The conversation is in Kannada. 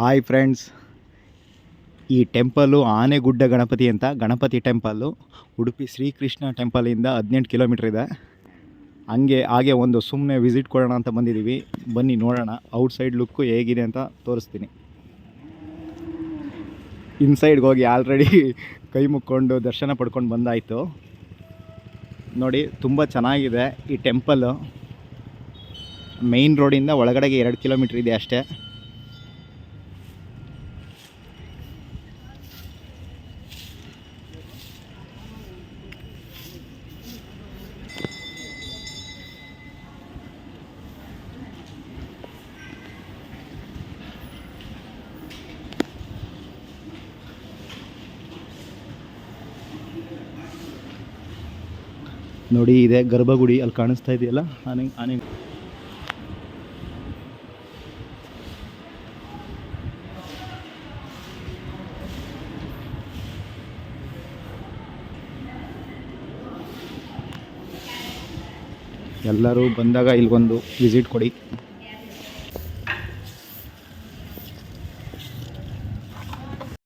ಹಾಯ್ ಫ್ರೆಂಡ್ಸ್ ಈ ಟೆಂಪಲ್ಲು ಆನೆಗುಡ್ಡ ಗಣಪತಿ ಅಂತ, ಗಣಪತಿ ಟೆಂಪಲ್ಲು ಉಡುಪಿ ಶ್ರೀಕೃಷ್ಣ ಟೆಂಪಲಿಂದ ಹದಿನೆಂಟು ಕಿಲೋಮೀಟ್ರ್ ಇದೆ. ಹಂಗೆ ಹಾಗೆ ಒಂದು ಸುಮ್ಮನೆ ವಿಸಿಟ್ ಕೊಡೋಣ ಅಂತ ಬಂದಿದ್ದೀವಿ. ಬನ್ನಿ ನೋಡೋಣ ಔಟ್ಸೈಡ್ ಲುಕ್ಕು ಹೇಗಿದೆ ಅಂತ ತೋರಿಸ್ತೀನಿ. ಇನ್ಸೈಡ್ಗೆ ಹೋಗಿ ಆಲ್ರೆಡಿ ಕೈ ಮುಕ್ಕೊಂಡು ದರ್ಶನ ಪಡ್ಕೊಂಡು ಬಂದಾಯಿತು. ನೋಡಿ, ತುಂಬ ಚೆನ್ನಾಗಿದೆ ಈ ಟೆಂಪಲ್ಲು ಮೇಯ್ನ್ ರೋಡಿಂದ ಒಳಗಡೆಗೆ ಎರಡು ಕಿಲೋಮೀಟ್ರ್ ಇದೆ ಅಷ್ಟೇ. ನೋಡಿ ಇದೆ ಗರ್ಭಗುಡಿ ಅಲ್ಲಿ ಕಾಣಿಸ್ತಾ ಇದೆಯಲ್ಲ? ಆನೆ ಆನೆ. ಎಲ್ಲರೂ ಬಂದಾಗ ಇಲ್ಗೊಂದು ವಿಸಿಟ್ ಕೊಡಿ.